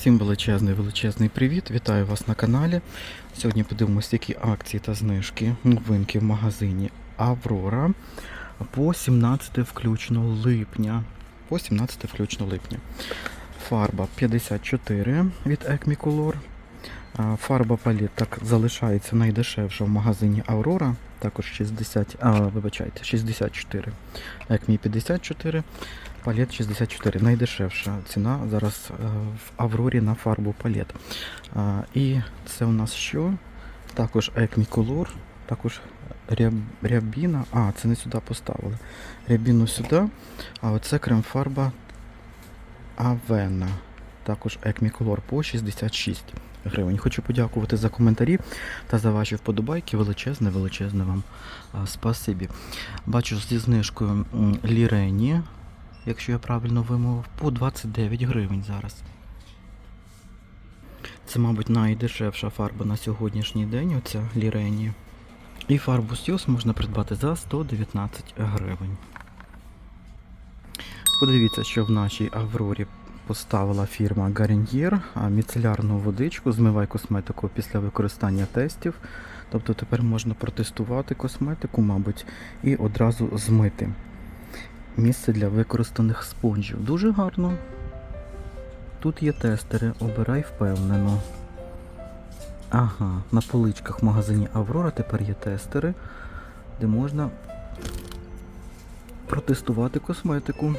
Всім величезний величезний привіт! Вітаю вас на каналі. Сьогодні подивимося, які акції та знижки новинки в магазині Аврора по 17 включно липня. По 17 включно липня. Фарба 54 від Ecmicolor. А, Фарба палет так залишається найдешевша в магазині Аврора. Також 60, а, вибачайте, 64. Ecmi 54. Палет 64. Найдешевша ціна зараз е, в Аврорі на фарбу палет. І це у нас що? Також Color, також рябіна. А, це не сюди поставили. Рябіну сюди. А оце крем-фарба Авена. Також Color по 66 гривень. Хочу подякувати за коментарі та за ваші вподобайки. Величезне, величезне вам спасибі. Бачу зі знижкою Лірені, якщо я правильно вимовив, по 29 гривень зараз. Це, мабуть, найдешевша фарба на сьогоднішній день, оця Лірені. І фарбу Сьюз можна придбати за 119 гривень. Подивіться, що в нашій Аврорі поставила фірма а, міцелярну водичку, змивай косметику після використання тестів. Тобто тепер можна протестувати косметику, мабуть, і одразу змити. Місце для використаних спонжів. Дуже гарно. Тут є тестери, обирай впевнено. Ага, на поличках в магазині Аврора тепер є тестери, де можна протестувати косметику.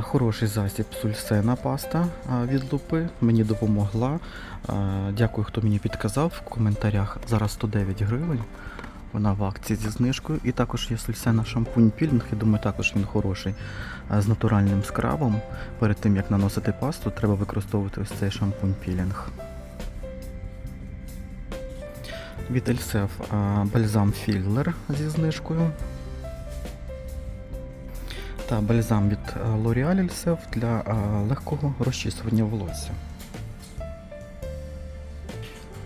Хороший засіб сульсена паста від лупи. Мені допомогла. Дякую, хто мені підказав в коментарях. Зараз 109 гривень. Вона в акції зі знижкою. І також є сульсена шампунь пілінг. Я думаю, також він хороший з натуральним скрабом. Перед тим як наносити пасту, треба використовувати ось цей шампунь пілінг. Від Ельсеф бальзам філлер зі знижкою. Та бальзам від L'Oreal Ельсеф для легкого розчісування волосся.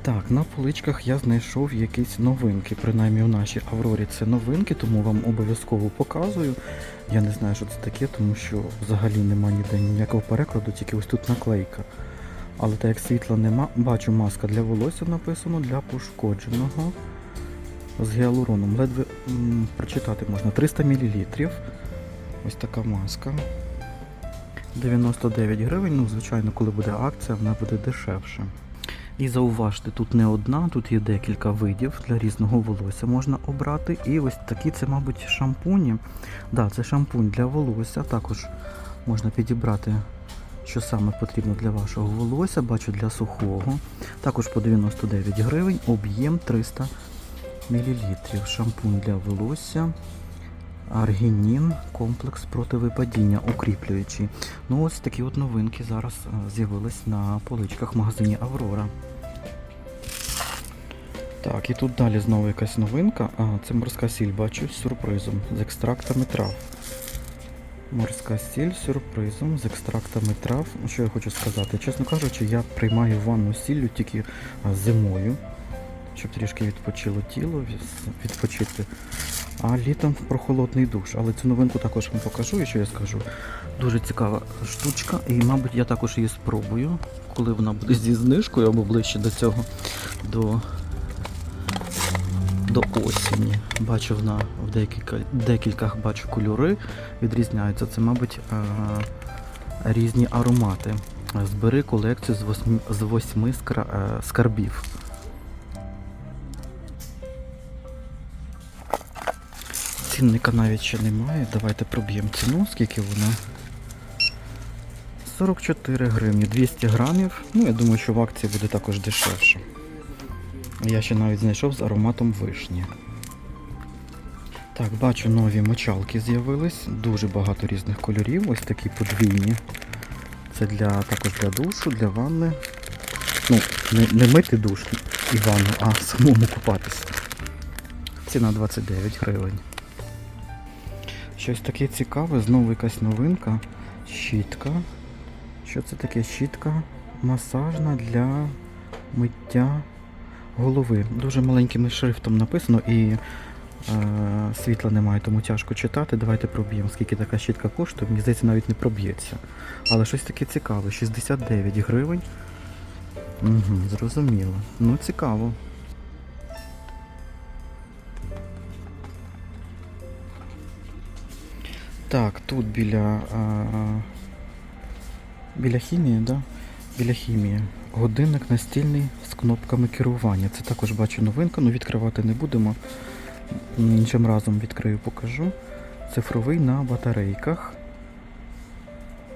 Так, на поличках я знайшов якісь новинки. Принаймні у нашій Аврорі це новинки, тому вам обов'язково показую. Я не знаю, що це таке, тому що взагалі нема ніде ніякого перекладу, тільки ось тут наклейка. Але так як світла нема, бачу маска для волосся написано для пошкодженого з гіалуроном. Ледве м, прочитати можна 300 мл. Ось така маска. 99 гривень. Ну, звичайно, коли буде акція, вона буде дешевше. І зауважте, тут не одна, тут є декілька видів для різного волосся можна обрати. І ось такі це, мабуть, шампуні. Да, це шампунь для волосся. Також можна підібрати, що саме потрібно для вашого волосся. Бачу для сухого. Також по 99 гривень, об'єм 300 мл. Шампунь для волосся. Аргінін, комплекс проти випадіння, укріплюючий. Ну ось такі от новинки зараз е, з'явились на поличках в магазині Аврора. Так, і тут далі знову якась новинка. А, це морська сіль, бачу, з сюрпризом, з екстрактами трав. Морська сіль з сюрпризом, з екстрактами трав. Що я хочу сказати? Чесно кажучи, я приймаю ванну сіллю тільки зимою, щоб трішки відпочило тіло, відпочити. А літом прохолодний душ. Але цю новинку також вам покажу, і що я скажу. Дуже цікава штучка, і, мабуть, я також її спробую, коли вона буде зі знижкою або ближче до цього, до, до осені. Бачу вона в декілька, декількох бачу кольори відрізняються. Це, мабуть, е, різні аромати. Збери колекцію з восьми, з восьми е, скарбів. Цінника навіть ще немає. Давайте проб'ємо ціну, скільки вона. 44 гривні, 200 грамів. Ну, я думаю, що в акції буде також дешевше. Я ще навіть знайшов з ароматом вишні. Так, бачу, нові мочалки з'явились. Дуже багато різних кольорів. Ось такі подвійні. Це для, також для душу, для ванни. Ну, не, не мити душ і ванну, а самому купатися. Ціна 29 гривень. Щось таке цікаве, знову якась новинка. Щітка. Що це таке? Щітка масажна для миття голови. Дуже маленьким шрифтом написано і Е, світла немає, тому тяжко читати. Давайте проб'ємо, скільки така щітка коштує. Мені здається, навіть не проб'ється. Але щось таке цікаве. 69 гривень. Угу, зрозуміло. Ну, цікаво. Так, тут біля. А, біля хімії, да? Біля хімії. Годинник настільний з кнопками керування. Це також бачу новинка, ну відкривати не будемо. Іншим разом відкрию, покажу. Цифровий на батарейках.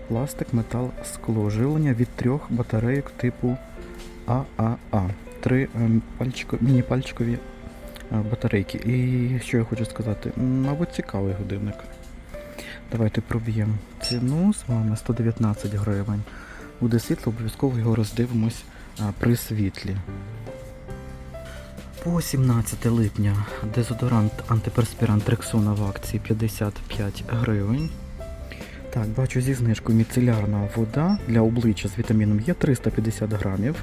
Пластик, метал, скло. Живлення від трьох батарейок типу ААА. Три пальчико, міні-пальчикові е, батарейки. І що я хочу сказати? Мабуть, цікавий годинник. Давайте проб'ємо ціну з вами 119 гривень. Буде світло, обов'язково його роздивимось при світлі. По 17 липня дезодорант антиперспірант Рексона в акції 55 гривень. Так, бачу зі знижкою міцелярна вода для обличчя з вітаміном Є 350 грамів.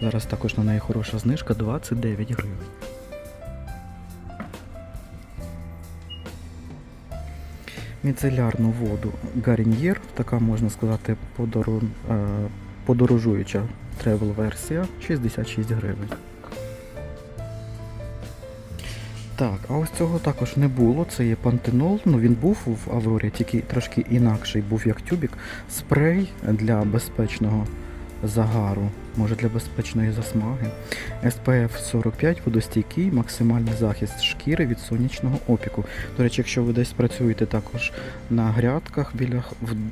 Зараз також на неї хороша знижка 29 гривень. Міцелярну воду Гаріньєр, така можна сказати подору, е, подорожуюча тревел версія 66 гривень. Так, а ось цього також не було. Це є пантенол. Ну він був в Аврорі, тільки трошки інакший, був як тюбік. Спрей для безпечного загару, може для безпечної засмаги. SPF 45 водостійкий, максимальний захист шкіри від сонячного опіку. До речі, якщо ви десь працюєте також на грядках біля,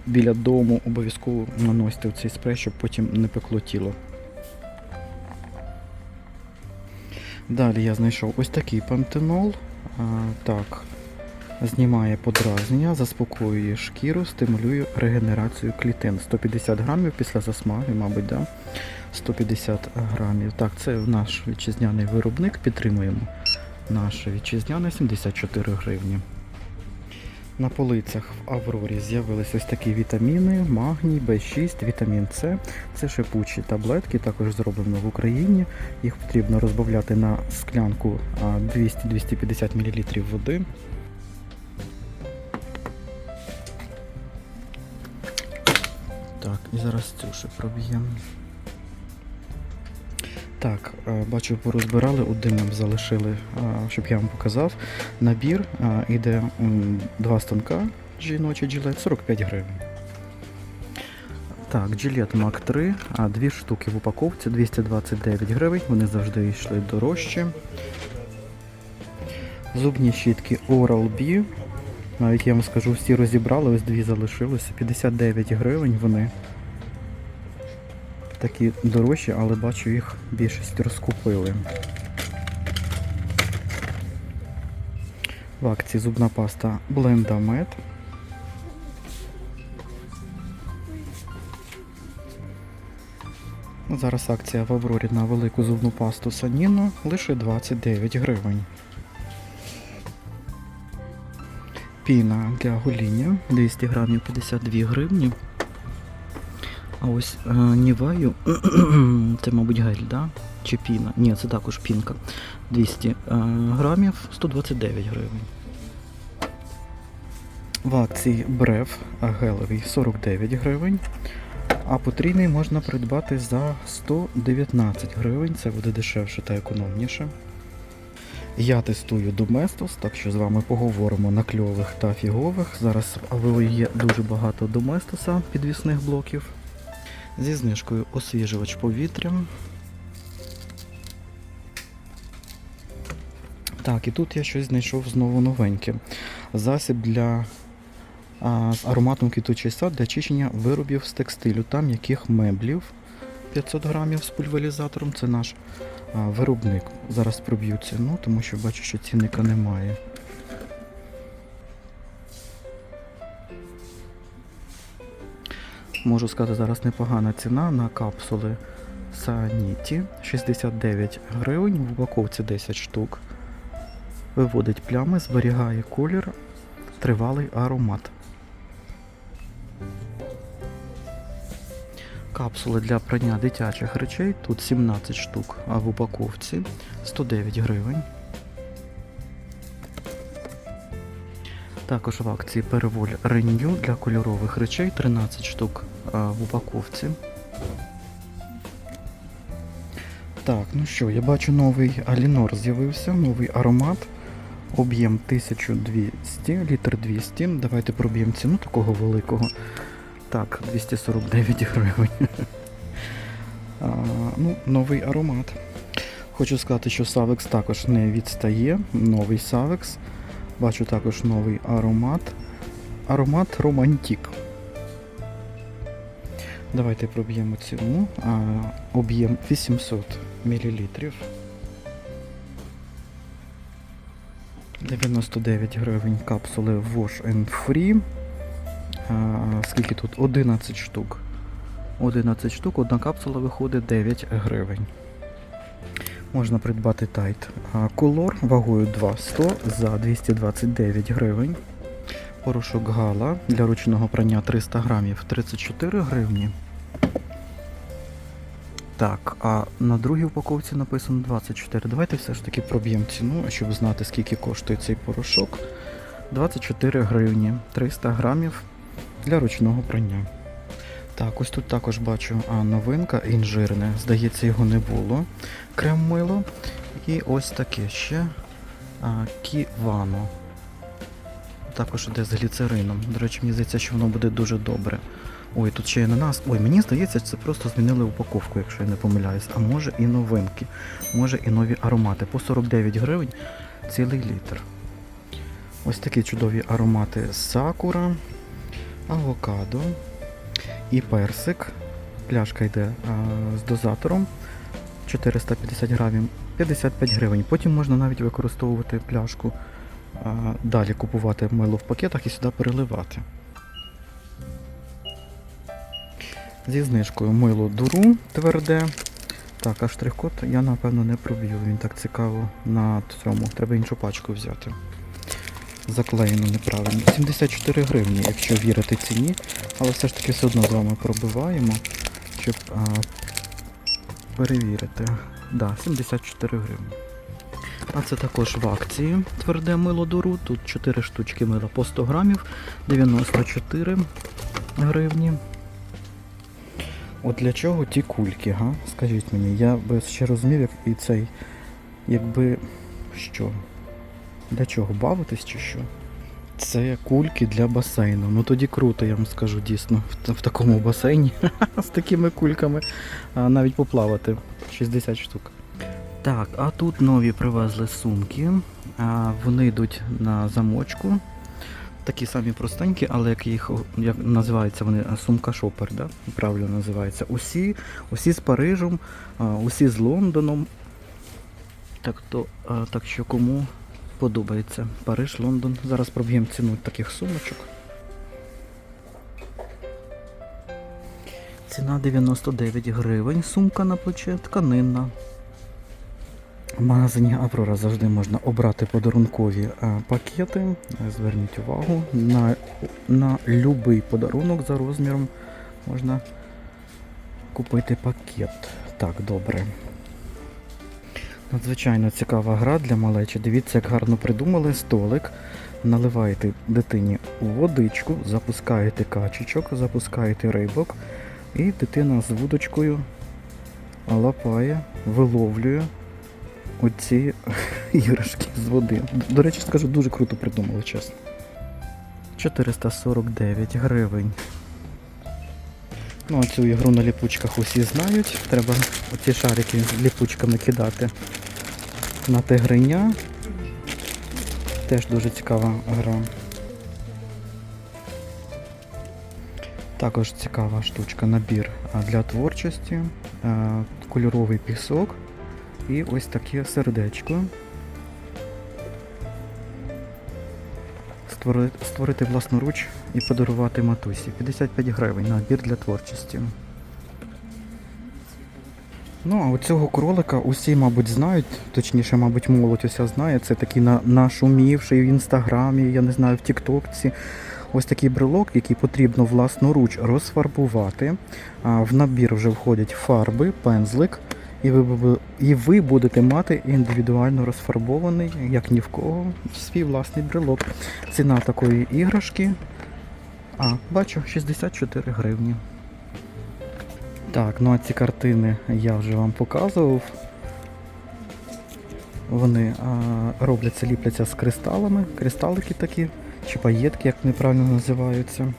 біля дому, обов'язково наносьте цей спрей, щоб потім не пекло тіло. Далі я знайшов ось такий пантенол. А, так, знімає подразнення, заспокоює шкіру, стимулює регенерацію клітин. 150 грамів після засмаги, мабуть, да? 150 грамів. Так, це наш вітчизняний виробник. Підтримуємо наше вітчизняне 74 гривні. На полицях в Аврорі з'явилися ось такі вітаміни, магній, В6, вітамін С. Це шипучі таблетки, також зроблено в Україні. Їх потрібно розбавляти на склянку 200-250 мл води. Так, і зараз цю ще проб'ємо. Так, е, бачу, порозбирали, один нам залишили, е, щоб я вам показав. Набір е, іде два станка жіночий джилет 45 гривень. Так, Gillette Mac 3, а дві штуки в упаковці 229 гривень, вони завжди йшли дорожче. Зубні щітки Oral-B, навіть я вам скажу, всі розібрали, ось дві залишилися, 59 гривень вони. Такі дорожчі, але бачу їх більшість розкупили. В акції зубна паста Blendamed. Зараз акція в Аврорі на велику зубну пасту Саніно лише 29 гривень. Піна для гоління 200 грамів 52 гривні. А ось е, Нівею, це, мабуть, гель, да? Чи піна? Ні, це також пінка. 200 е, грамів 129 гривень. В Брев гелевий 49 гривень. А потрійний можна придбати за 119 гривень. Це буде дешевше та економніше. Я тестую Domestos, так що з вами поговоримо на кльових та фігових. Зараз є дуже багато Доместоса підвісних блоків. Зі знижкою освіжувач повітря. Так, і тут я щось знайшов знову новеньке. Засіб для а, з ароматом квітучий сад для чищення виробів з текстилю та м'яких меблів 500 грамів з пульверізатором. Це наш виробник. Зараз проб'ю ціну, тому що бачу, що цінника немає. Можу сказати, зараз непогана ціна на капсули Саніті 69 гривень, в упаковці 10 штук. Виводить плями, зберігає колір, тривалий аромат. Капсули для прання дитячих речей тут 17 штук, а в упаковці 109 гривень. Також в акції переволь Renew для кольорових речей 13 штук в упаковці. Так, ну що, я бачу новий Алінор з'явився, новий аромат. Об'єм 1200, літр 200. Давайте проб'ємо ціну такого великого. Так, 249 гривень. А, ну, новий аромат. Хочу сказати, що Савекс також не відстає. Новий Савекс. Бачу також новий аромат. Аромат Романтік. Давайте проб'ємо ціну. Об'єм 800 мл. 99 гривень капсули Wash and Free. А, скільки тут? 11 штук. 11 штук, одна капсула виходить 9 гривень. Можна придбати тайт а, Color вагою 200 за 229 гривень. Порошок Гала для ручного прання 300 грамів 34 гривні. Так, а на другій упаковці написано 24. Давайте все ж таки проб'ємо ціну, щоб знати, скільки коштує цей порошок. 24 гривні, 300 грамів для ручного прання. Так, ось тут також бачу а, новинка інжирне. Здається, його не було. Крем мило. І ось таке ще а, ківано. Також іде з гліцерином. До речі, мені здається, що воно буде дуже добре. Ой, тут ще є ананас. Ой, мені здається, це просто змінили упаковку, якщо я не помиляюсь. А може і новинки, може і нові аромати. По 49 гривень цілий літр. Ось такі чудові аромати сакура, авокадо і персик. Пляшка йде а, з дозатором 450 грамів, 55 гривень. Потім можна навіть використовувати пляшку, а, далі купувати мило в пакетах і сюди переливати. Зі знижкою мило дуру тверде. Так, а штрих-код я напевно не проб'ю. Він так цікаво на цьому. Треба іншу пачку взяти. Заклеєно неправильно. 74 гривні, якщо вірити ціні, але все ж таки все одно з вами пробиваємо, щоб а, перевірити. Да, 74 гривні. А це також в акції тверде мило дуру. Тут 4 штучки мила по 100 грамів, 94 гривні. От для чого ті кульки, га? Скажіть мені, я би ще розумів, як і цей, якби що? Для чого? Бавитись чи що? Це кульки для басейну. Ну тоді круто, я вам скажу дійсно. В, такому басейні з такими кульками навіть поплавати. 60 штук. Так, а тут нові привезли сумки. Вони йдуть на замочку. Такі самі простенькі, але як їх як називаються вони сумка шопер, да? правильно називається. Усі, усі з Парижем, усі з Лондоном. Так, то, так що кому подобається Париж, Лондон. Зараз проб'ємо ціну таких сумочок. Ціна 99 гривень, сумка на плече, тканинна. В магазині Аврора завжди можна обрати подарункові е, пакети. Зверніть увагу, на, на будь-який подарунок за розміром можна купити пакет. Так, добре. Надзвичайно цікава гра для малечі. Дивіться, як гарно придумали столик. Наливаєте дитині водичку, запускаєте качечок, запускаєте рибок, і дитина з вудочкою лапає, виловлює оці іграшки з води. До речі, скажу, дуже круто придумали, чесно. 449 гривень. Ну, цю ігру на ліпучках усі знають. Треба оці шарики ліпучками кидати на тигриня. Теж дуже цікава гра. Також цікава штучка, набір для творчості, кольоровий пісок і ось таке сердечко. Створити власноруч і подарувати матусі. 55 гривень набір для творчості. Ну, а у цього кролика усі, мабуть, знають, точніше, мабуть, молодь уся знає. Це такий на, нашумівший в інстаграмі, я не знаю, в Тіктокці. Ось такий брелок, який потрібно власноруч розфарбувати. А, в набір вже входять фарби, пензлик І ви, і ви будете мати індивідуально розфарбований, як ні в кого, свій власний брелок. Ціна такої іграшки. А, бачу, 64 гривні. Так, ну а ці картини я вже вам показував. Вони а, робляться, ліпляться з кристалами, кристалики такі, чи паєтки, як вони правильно називаються.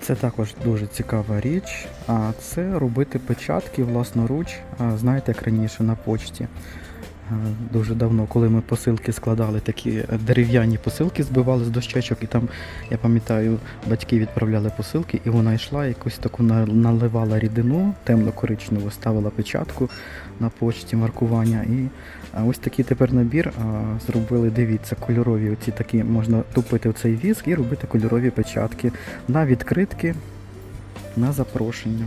Це також дуже цікава річ. А це робити печатки власноруч, а, знаєте, як раніше на почті. Дуже давно, коли ми посилки складали, такі дерев'яні посилки збивали з дощечок, і там, я пам'ятаю, батьки відправляли посилки, і вона йшла, якусь таку наливала рідину, темно-коричневу, ставила печатку на почті маркування. І ось такий тепер набір зробили, дивіться, кольорові. Оці такі можна тупити в цей віск і робити кольорові печатки на відкритки, на запрошення.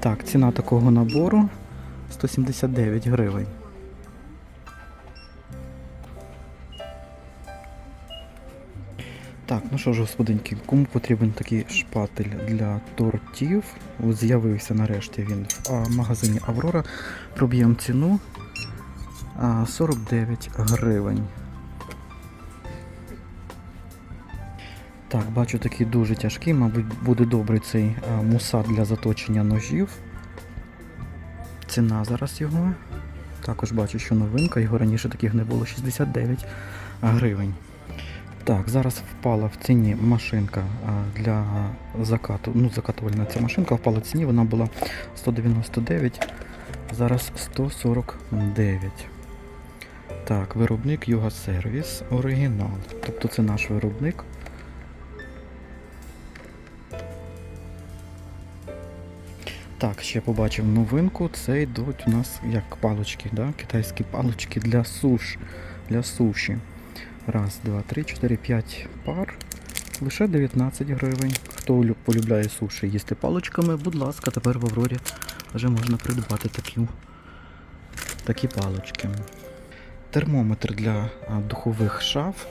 Так, ціна такого набору 179 гривень. Так, ну що ж, господинки, кому потрібен такий шпатель для тортів? От з'явився нарешті він в магазині Аврора. Проб'ємо ціну 49 гривень. Так, бачу такий дуже тяжкий, мабуть, буде добрий цей мусат для заточення ножів. Ціна зараз його. Також бачу, що новинка, його раніше таких не було 69 гривень. Так, зараз впала в ціні машинка для закату. Ну, закатувальна ця машинка впала в ціні, вона була 199, зараз 149. Так, виробник Юга Сервіс оригінал. Тобто це наш виробник. Так, ще побачив новинку. Це йдуть у нас як палочки, да? китайські палочки для суш, для суші. Раз, два, три, чотири, п'ять пар. Лише 19 гривень. Хто полюбляє суші їсти паличками, будь ласка, тепер в Аврорі вже можна придбати такі, такі палички. Термометр для духових шаф.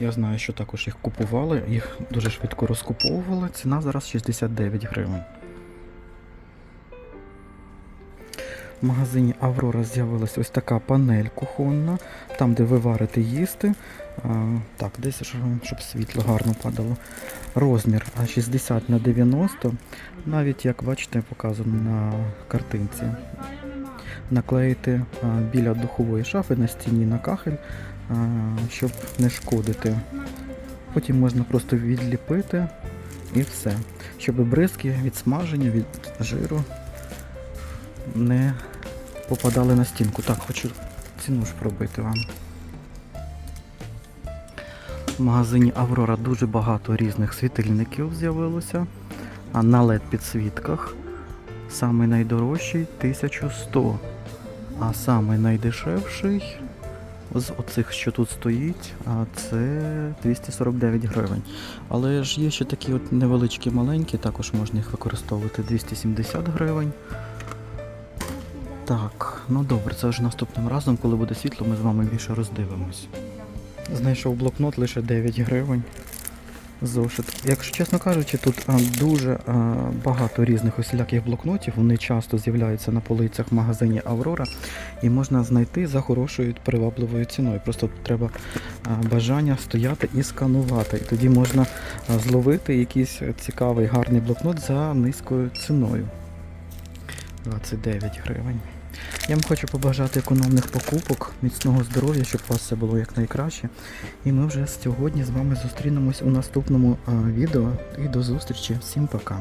Я знаю, що також їх купували, їх дуже швидко розкуповували. Ціна зараз 69 гривень. В магазині Аврора з'явилась ось така панель кухонна, там, де ви варите їсти. Так, десь щоб світло гарно падало. Розмір 60 на 90. Навіть, як бачите, показано на картинці. Наклеїти біля духової шафи на стіні на кахель, щоб не шкодити. Потім можна просто відліпити і все. Щоб бризки від смаження, від жиру не попадали на стінку. Так, хочу ціну ж пробити вам. В магазині Аврора дуже багато різних світильників з'явилося. А на LED підсвітках самий найдорожчий 1100. А самий найдешевший з оцих, що тут стоїть, це 249 гривень. Але ж є ще такі от невеличкі маленькі, також можна їх використовувати 270 гривень. Так, ну добре, це вже наступним разом, коли буде світло, ми з вами більше роздивимось. Знайшов блокнот лише 9 гривень. Зошит. Якщо чесно кажучи, тут а, дуже а, багато різних усіляких блокнотів. Вони часто з'являються на полицях в магазині Аврора і можна знайти за хорошою привабливою ціною. Просто треба а, бажання стояти і сканувати. І тоді можна а, зловити якийсь цікавий гарний блокнот за низькою ціною. 29 гривень. Я вам хочу побажати економних покупок, міцного здоров'я, щоб у вас все було якнайкраще. І ми вже сьогодні з вами зустрінемось у наступному а, відео. І до зустрічі. Всім пока.